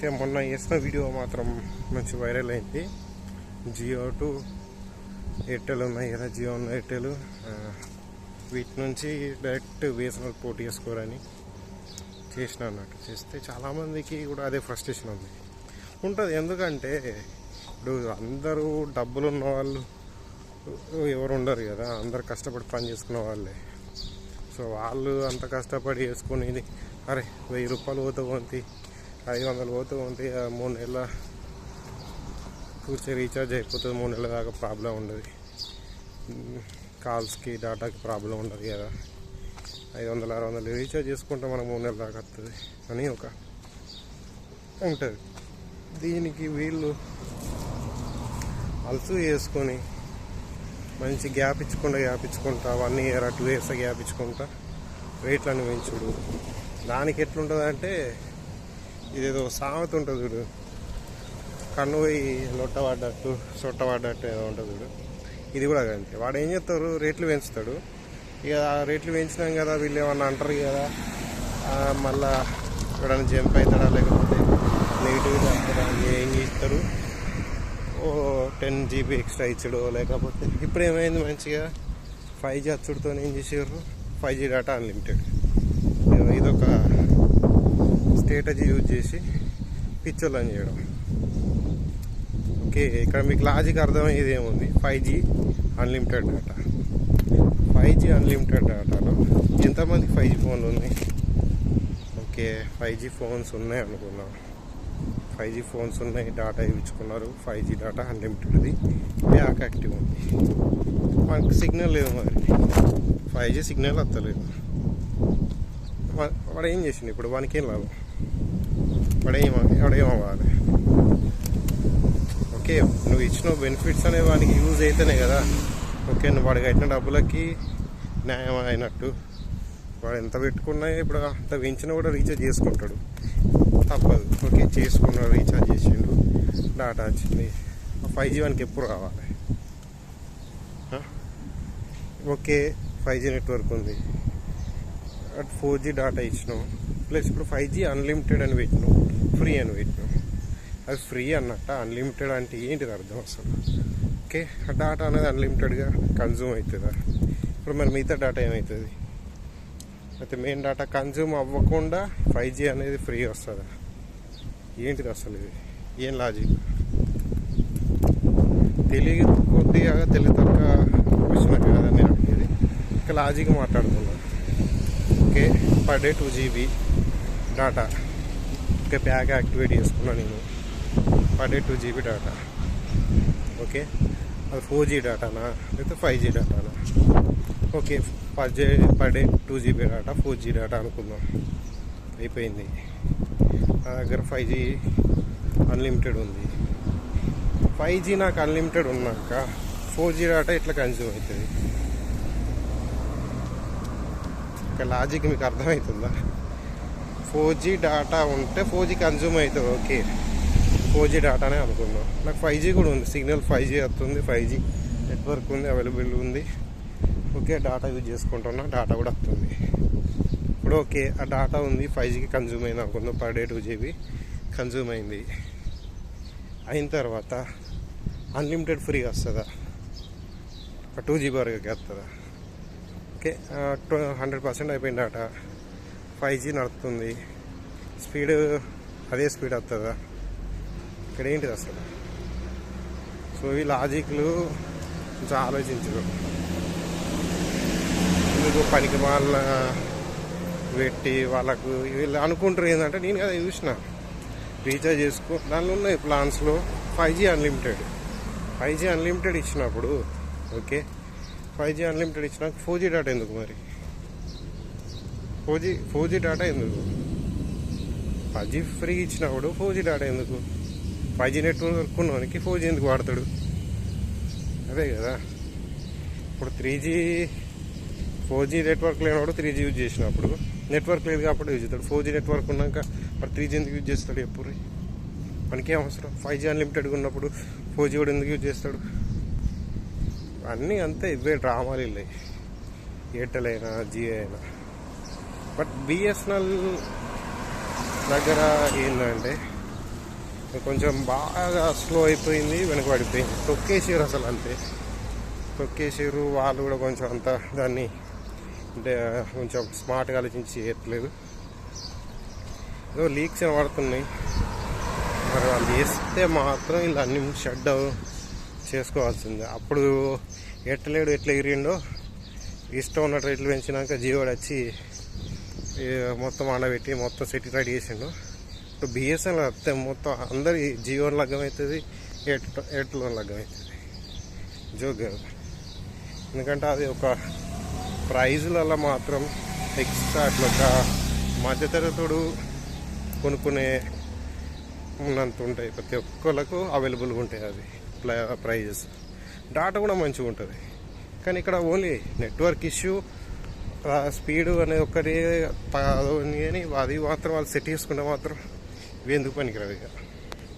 అయితే మొన్న వేసిన వీడియో మాత్రం మంచి వైరల్ అయింది. జియో టు ఎయిర్టెల్ ఉన్నాయి కదా జియో ఉన్న ఎయిర్టెల్. వీటి నుంచి డైరెక్ట్ బిఎస్ఎన్ఎల్ పోటీ చేసుకోరని చేసిన అన్నట్టు. చేస్తే చాలామందికి కూడా అదే ఫ్రస్ట్రేషన్ ఉంది. ఉంటుంది. ఎందుకంటే ఇప్పుడు అందరూ డబ్బులు ఉన్న వాళ్ళు ఎవరు ఉండరు కదా. అందరు కష్టపడి పని చేసుకునే వాళ్ళే. సో వాళ్ళు అంత కష్టపడి చేసుకునేది అరే వెయ్యి రూపాయలు పోతే పోంతి ఐదు వందలు పోతూ పోంతి మూడు నెలల కూర్చొని రీఛార్జ్ అయిపోతుంది. మూడు నెలల దాకా ప్రాబ్లం ఉండదు. కాల్స్కి డేటాకి ప్రాబ్లం ఉండదు కదా. ఐదు వందలు ఆరు వందలు రీఛార్జ్ చేసుకుంటే మనం మూడు నెలల దాకా వస్తుంది అని ఒక ఉంటుంది. దీనికి వీళ్ళు అలసు చేసుకొని మంచి గ్యాప్ ఇచ్చుకుంటా గ్యాప్ ఇచ్చుకుంటా one year two years gap ఇచ్చుకుంటా రేట్లను పెంచుడు. దానికి ఎట్లుంటుంది అంటే ఇదేదో సామెత ఉంటుంది చూడు. కన్ను పోయి లొట్ట పడ్డట్టు ఏదో ఉంటుంది చూడు. ఇది కూడా అంతే. వాడు ఏం చేస్తారు రేట్లు పెంచుతాడు. ఇక ఆ రేట్లు పెంచినాం కదా వీళ్ళు ఏమన్నా అంటారు కదా? మళ్ళా ఎవడన్నా జంప్ అవుతాడా? లేకపోతే నెగిటివ్ చేస్తారా ఏం చేస్తారు? ఓ టెన్ జీబీ ఎక్స్ట్రా ఇచ్చాడు. లేకపోతే ఇప్పుడు ఏమైంది మంచిగా? ఫైవ్ జీ అచ్చుడితో ఏం చేసారు ఫైవ్ జీ డేటా అన్లిమిటెడ్. ఇదొక స్ట్రేటజీ యూజ్ చేసి పిక్చర్లను చేయడం. ఓకే ఇక్కడ మీకు లాజిక్ అర్థమయ్యేది ఏముంది? Five G unlimited data. Five G unlimited డేటాలో ఎంతమంది ఫైవ్ జీ ఫోన్లు ఉన్నాయి? ఓకే ఫైవ్ జీ ఫోన్స్ ఉన్నాయి అనుకున్నాం. ఫైవ్ జీ ఫోన్స్ ఉన్నాయి డేటా ఇచ్చుకున్నారు ఫైవ్ జీ డేటా అన్లిమిటెడ్ది. బ్యాక్ యాక్టివ్ ఉంది. మనకి సిగ్నల్ లేదు మరి. ఫైవ్ జీ సిగ్నల్ వస్తలేదు. వాడు ఏం చేసిండు ఇప్పుడు? వానికి ఏం లాభం? వాడు ఏం ఏం ఓకే నువ్వు ఇచ్చిన బెనిఫిట్స్ అనే వానికి యూజ్ అయితేనే కదా. ఓకే నువ్వు వాడికి కట్టిన డబ్బులకి న్యాయం అయినట్టు. వాడు ఎంత పెట్టుకున్నా ఇప్పుడు అంత పెంచినా కూడా రీఛార్జ్ చేసుకుంటాడు. తప్పదు. ఓకే చేసుకున్నాడు రీఛార్జ్ చేసిండు. డాటా వచ్చింది. ఫైవ్ జీ వానికి ఎప్పుడు రావాలి? ఓకే ఫైవ్ జీ నెట్వర్క్ ఉంది. అటు ఫోర్ జీ డాటా ఇచ్చినాం. ప్లస్ ఇప్పుడు ఫైవ్ జీ అన్లిమిటెడ్ అని పెట్టినాం. ఫ్రీ అని పెట్టినాం. అది ఫ్రీ అన్నట్ట అన్లిమిటెడ్ అంటే ఏంటిది అర్థం అసలు? ఓకే ఆ డాటా అనేది అన్లిమిటెడ్గా కన్జ్యూమ్ అవుతుందా? ఇప్పుడు మరి మిగతా డాటా ఏమవుతుంది అయితే మెయిన్ డాటా కన్జ్యూమ్ అవ్వకుండా ఫైవ్ జీ అనేది ఫ్రీ వస్తుందా? ఏంటిది అసలు ఇది? ఏం లాజిక్ తెలియ కొద్దిగా తెలివి తక్కువ క్వశ్చన్ కదా నేను అడిగేది. ఇంకా లాజిక్ మాట్లాడుతున్నాను okay per day two GB data okay pack activate చేసుకున్నా నేను. Per day two GB data. Okay? అది ఫోర్ జీ డాటానా? లేకపోతే five G డాటానా? Okay per day per day two GB data four G data అనుకుందాం. అయిపోయింది. నా దగ్గర ఫైవ్ జీ అన్లిమిటెడ్ ఉంది. ఫైవ్ జీ నాకు అన్లిమిటెడ్ ఉన్నాక ఫోర్ జీ డాటా ఇట్లా కన్జ్యూమ్ అవుతుంది. ఇక లాజిక్ మీకు అర్థమవుతుందా? ఫోర్ జీ డాటా ఉంటే ఫోర్ జీ కన్జ్యూమ్ అవుతుంది ఓకే. ఫోర్ జీ డాటానే అనుకుందాం నాకు ఫైవ్ జీ కూడా ఉంది. సిగ్నల్ ఫైవ్ జీ వస్తుంది ఫైవ్ జీ నెట్వర్క్ ఉంది అవైలబుల్ ఉంది. ఓకే డాటా యూజ్ చేసుకుంటున్నా డాటా కూడా వస్తుంది. ఇప్పుడు ఓకే ఆ డాటా ఉంది ఫైవ్ జీకి కన్జ్యూమ్ అయింది అనుకుందాం per day two GB consume అయింది. అయిన తర్వాత అన్లిమిటెడ్ ఫ్రీ వస్తుందా? టూ జీబీ వరకు వస్తుందా? ఓకే హండ్రెడ్ పర్సెంట్ అయిపోయింది డాటా. ఫైవ్ జీ నడుస్తుంది స్పీడ్ అదే స్పీడ్ వస్తుందా? ఇక్కడ ఏంటిది అసలు? సో ఈ లాజిక్లు కొంచెం ఆలోచించరు. ఎందుకు పనికి వాళ్ళ పెట్టి వాళ్ళకు వీళ్ళు అనుకుంటారు ఏంటంటే నేను కదా చూసిన. రీఛార్జ్ చేసుకో దానిలో ఉన్నాయి ప్లాన్స్లో. Five G unlimited. Five G unlimited ఇచ్చినప్పుడు ఓకే? ఫైవ్ జీ అన్లిమిటెడ్ ఇచ్చినాక ఫోర్ జీ డేటా ఎందుకు మరి? Four G four G data ఎందుకు? ఫైవ్ జీ ఫ్రీ ఇచ్చినప్పుడు ఫోర్ జీ డేటా ఎందుకు? ఫైవ్ జీ నెట్వర్క్ ఉన్నవానికి ఫోర్ జీ ఎందుకు వాడతాడు? అదే కదా. ఇప్పుడు three G four G network లేనప్పుడు త్రీ జీ యూజ్ చేసినప్పుడు నెట్వర్క్ లేదు కాబట్టి యూజ్ చేస్తాడు. ఫోర్ జీ నెట్వర్క్ ఉన్నాక మరి త్రీ జీ ఎందుకు యూజ్ చేస్తాడు ఎప్పుడు? మనకేం అవసరం? ఫైవ్ జీ అన్లిమిటెడ్గా ఉన్నప్పుడు ఫోర్ జీ కూడా ఎందుకు యూజ్ చేస్తాడు? అన్నీ అంతే ఇవే డ్రామాలు వెళ్ళాయి ఎయిర్టెల్ అయినా జియో అయినా. బట్ బిఎస్ఎన్ఎల్ దగ్గర ఏంటంటే కొంచెం బాగా స్లో అయిపోయింది వెనుకబడిపోయింది. తొక్కేసారు అసలు అంతే. తొక్కేసారు వాళ్ళు కూడా కొంచెం అంత దాన్ని అంటే కొంచెం స్మార్ట్గా ఆలోచించి చేయట్లేదు. ఏదో లీక్స్ పడుతున్నాయి మరి వాళ్ళు చేస్తే మాత్రం ఇలా అన్ని షట్ డౌన్ చేసుకోవాల్సిందే. అప్పుడు ఎట్టలేడు ఎట్లా ఎగిరిండో ఇష్టం ఉన్న రేట్లు పెంచినాక జియోడు వచ్చి మొత్తం ఆడబెట్టి మొత్తం సెట్ రెడీ చేసిండు. ఇప్పుడు బిఎస్ఎన్ఎల్ వస్తే మొత్తం అందరి జియో లగ్గం అవుతుంది ఎయిర్టెల్ ఎయిర్టెల్ లగ్గం అవుతుంది జోగ్ ఎందుకంటే అది ఒక ప్రైజులలో మాత్రం ఎక్స్ట్రా అట్లా ఒక మధ్యతరగతుడు కొనుక్కునే ఉన్నంత ఉంటాయి. ప్రతి ఒక్కళ్ళకు అవైలబుల్గా ఉంటాయి అది ప్రైజెస్ డాటా కూడా మంచిగా ఉంటుంది కానీ ఇక్కడ ఓన్లీ నెట్వర్క్ ఇష్యూ స్పీడ్ అనేది ఒక్కటి కానీ అది మాత్రం వాళ్ళు సెట్ చేసుకుంటే మాత్రం ఇవి ఎందుకు పనికిరావు ఇక.